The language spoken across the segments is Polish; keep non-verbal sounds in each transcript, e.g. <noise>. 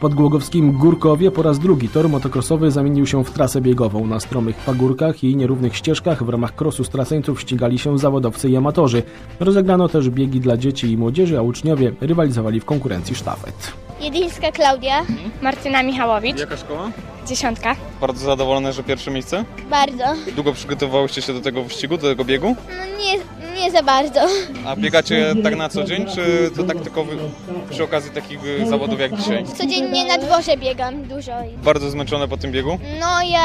pod Głogowskim Górkowie po raz drugi tor motocrossowy zamienił się w trasę biegową. Na stromych pagórkach i nierównych ścieżkach w ramach krosu straceńców ścigali się zawodowcy i amatorzy. Rozegrano też biegi dla dzieci i młodzieży, a uczniowie rywalizowali w konkurencji sztafet. Jedyńska Klaudia. Martyna Michałowicz, Jaka szkoła? Dziesiątka. Bardzo zadowolony, że pierwsze miejsce. Bardzo. Długo przygotowałyście się do tego wyścigu, do tego biegu? No nie, nie za bardzo. A biegacie tak na co dzień, czy to tak tylko wy, przy okazji takich y, zawodów jak dzisiaj? Codziennie na dworze biegam dużo. Bardzo zmęczone po tym biegu? No ja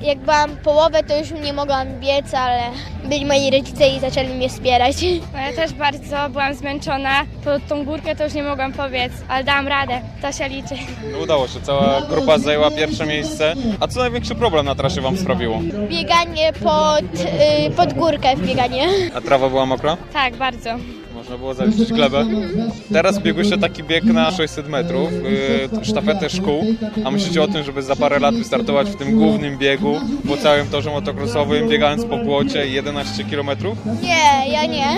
jak byłam połowę, to już nie mogłam biec, ale byli moi rodzice i zaczęli mnie wspierać. No ja też bardzo byłam zmęczona. Po tą górkę to już nie mogłam pobiec, ale dałam radę. To się liczy. No udało się, cała grupa zajęła pierwsze miejsce. A co największy problem na trasie wam sprawiło? Bieganie pod, y, pod górkę w bieganie. A trawa była mokra? Tak, bardzo. Można było zawiesić glebę. Teraz biegłyście taki bieg na 600 metrów, yy, sztafetę szkół, a myślicie o tym, żeby za parę lat wystartować w tym głównym biegu po całym torze motocrossowym, biegając po błocie 11 km? Nie, ja nie.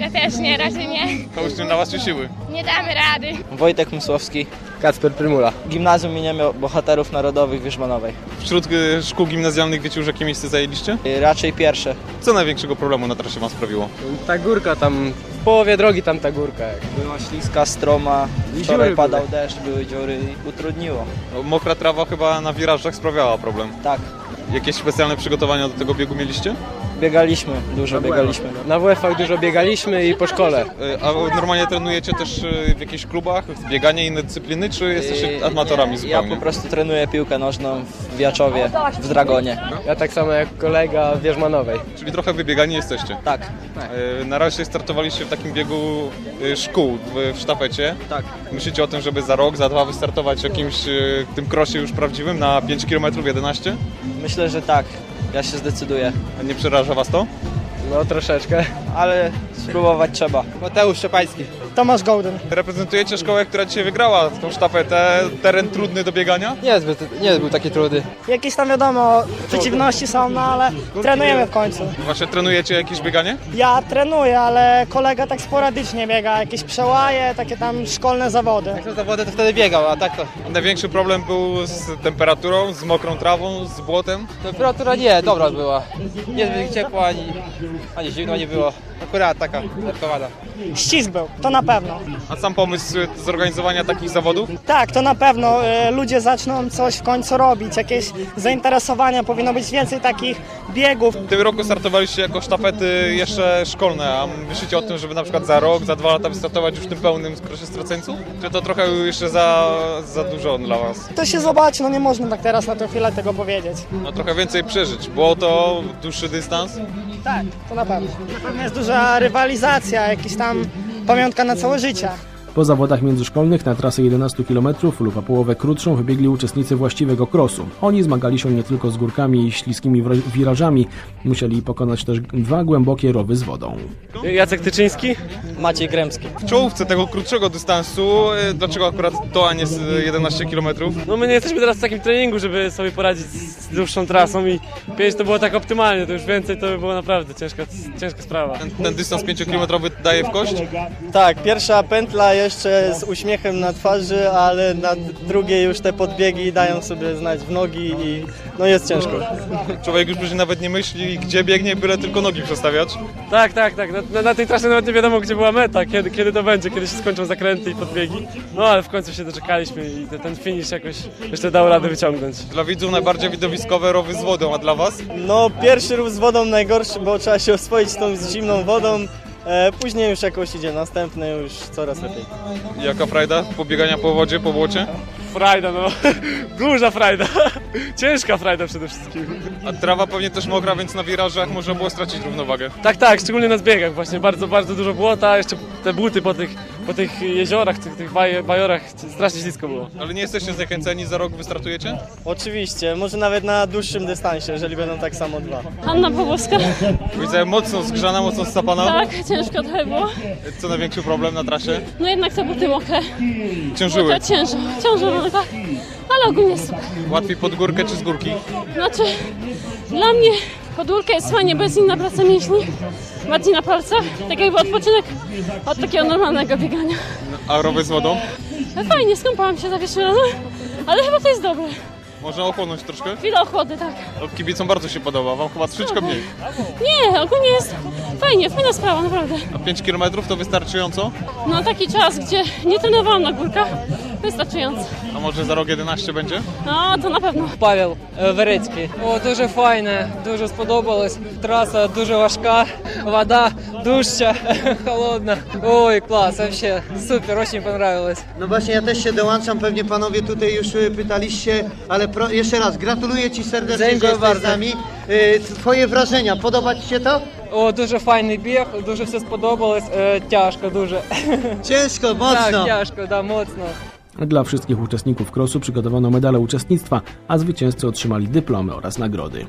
Ja też nie, raczej nie. To już nie na was siły. Nie damy rady. Wojtek Musłowski, Kacper Prymula. Gimnazjum imienia Bohaterów Narodowych w Wierzbanowej. Wśród y, szkół gimnazjalnych wiecie już jakie miejsce zajęliście? Y, Raczej pierwsze. Co największego problemu na trasie wam sprawiło? Ta górka tam, w połowie drogi tam ta górka. jak. Była śliska, stroma, I wczoraj dziury padał były. deszcz, były dziury i utrudniło. No, Mokra trawa chyba na wirażach sprawiała problem. Tak, Jakieś specjalne przygotowania do tego biegu mieliście? Biegaliśmy, dużo biegaliśmy. Na WF-ach dużo biegaliśmy i po szkole. Y, A normalnie trenujecie też y, w jakichś klubach, bieganie, inne dyscypliny, czy jesteście amatorami Y, Ja zupełnie? po prostu trenuję piłkę nożną w Wiaczowie, w Dragonie. Ja tak samo jak kolega w Wierzmanowej. Czyli trochę wybiegani jesteście. Tak, Na razie startowaliście w takim biegu szkół w, w sztafecie. tak. Myślicie o tym, żeby za rok, za dwa wystartować w jakimś tym krosie już prawdziwym na 5 km 11? Myślę, że tak. Ja się zdecyduję, A Nie przeraża was to? No troszeczkę. ale spróbować trzeba. Mateusz Szczepański. Tomasz Golden. Reprezentujecie szkołę, która dzisiaj wygrała tą sztafetę. Teren trudny do biegania? Nie, zbyt, nie był taki trudny. Jakieś tam wiadomo, przeciwności są, no ale trenujemy w końcu. Właśnie trenujecie jakieś bieganie? Ja trenuję, ale kolega tak sporadycznie biega, jakieś przełaje, takie tam szkolne zawody. Jak są zawody, to wtedy biegał, a tak to... Największy problem był z temperaturą, z mokrą trawą, z błotem. Temperatura nie, dobra była. Niezbyt ciepło, ani, ani zimno nie było. Akurat taka, zerkowana. Ścisk był, to na pewno. A sam pomysł zorganizowania takich zawodów? Tak, to na pewno y, ludzie zaczną coś w końcu robić, jakieś zainteresowania, powinno być więcej takich biegów. W tym roku startowaliście jako sztafety jeszcze szkolne, a myślicie o tym, żeby na przykład za rok, za dwa lata wystartować już w tym pełnym krosie straceńcu? Czy to trochę jeszcze za, za dużo dla was? To się zobaczy, no nie można tak teraz na tę chwilę tego powiedzieć. No trochę więcej przeżyć. Było to dłuższy dystans? Tak, to na pewno. Na pewno jest duża rywalizacja, jakiś tam pamiątka na całe życie. Po zawodach międzyszkolnych na trasę 11 km lub o połowę krótszą wybiegli uczestnicy właściwego krosu. Oni zmagali się nie tylko z górkami i śliskimi wirażami, musieli pokonać też dwa głębokie rowy z wodą. Jacek Tyczyński? Maciej Gremski. W czołówce tego krótszego dystansu, y, dlaczego akurat to, a nie z 11 km? No my nie jesteśmy teraz w takim treningu, żeby sobie poradzić z z dłuższą trasą i 5 to było tak optymalnie, to już więcej to by było naprawdę ciężka, ciężka sprawa. Ten, ten dystans 5 km daje w kość? Tak, pierwsza pętla jeszcze z uśmiechem na twarzy, ale na drugiej już te podbiegi dają sobie znać w nogi i no jest ciężko. Człowiek już później nawet nie myśli, gdzie biegnie, byle tylko nogi przestawiać. Tak, tak, tak, na, na, na tej trasie nawet nie wiadomo gdzie była meta, kiedy, kiedy to będzie, kiedy się skończą zakręty i podbiegi. No ale w końcu się doczekaliśmy i te, ten finish jakoś jeszcze dał radę wyciągnąć. Dla widzów najbardziej widowiskowe rowy z wodą, a dla was? No pierwszy rów z wodą najgorszy, bo trzeba się oswoić z tą z zimną wodą. E, później już jakoś idzie następny, już coraz lepiej. Jaka frajda pobiegania po wodzie, po błocie? Frajda, no, <laughs> duża frajda, <laughs> ciężka frajda przede wszystkim. A trawa pewnie też mokra, więc na wirażach można było stracić równowagę. Tak, tak, szczególnie na zbiegach właśnie, bardzo, bardzo dużo błota, jeszcze te buty po tych, po tych jeziorach, tych, tych baj, bajorach, strasznie ślisko było. Ale nie jesteście zniechęceni, za rok wystartujecie? Oczywiście, może nawet na dłuższym dystansie, jeżeli będą tak samo dwa. Anna Pawłowska. Widzę mocno zgrzana, mocno sapana. Tak, ciężko trochę było. Co największy problem na trasie? No jednak te buty mokre. Ciężyły. To ciężo, ciężo były, tak. Ale ogólnie super. Łatwiej pod górkę czy z górki? Znaczy, dla mnie podórka jest fajnie, bo jest inna praca mięśni. Bardziej na palcach. Tak jakby odpoczynek od takiego normalnego biegania. A rowy z wodą? Fajnie, skąpałam się za pierwszym razem, ale chyba to jest dobre. Można ochłonąć troszkę? Chwila ochłody, tak. No, Kibicom bardzo się podoba, wam chyba troszeczkę mniej. Nie, ogólnie jest fajnie, fajna sprawa, naprawdę. A 5 km to wystarczająco? Na taki czas, gdzie nie trenowałam na górkach, wystarczająco. A może za rok 11 będzie? No, to na pewno. Павел е, Верецький. О, дуже файне, дуже сподобалось. Траса дуже важка, вода дужча, холодна. Ой, клас, вообще супер, очень понравилось. No właśnie, ja też się dołączam, pewnie panowie tutaj już y, pytaliście, ale pro, jeszcze raz, gratuluję Ci serdecznie, że Dziękuję jesteś z bardzo. nami. Y, Twoje wrażenia, podoba Ci się to? О, дуже файний біг, дуже все сподобалось. Е, тяжко дуже. Ciężko, mocno. <laughs> Так, тяжко, да, моцно. Dla wszystkich uczestników krosu przygotowano medale uczestnictwa, a zwycięzcy otrzymali dyplomy oraz nagrody.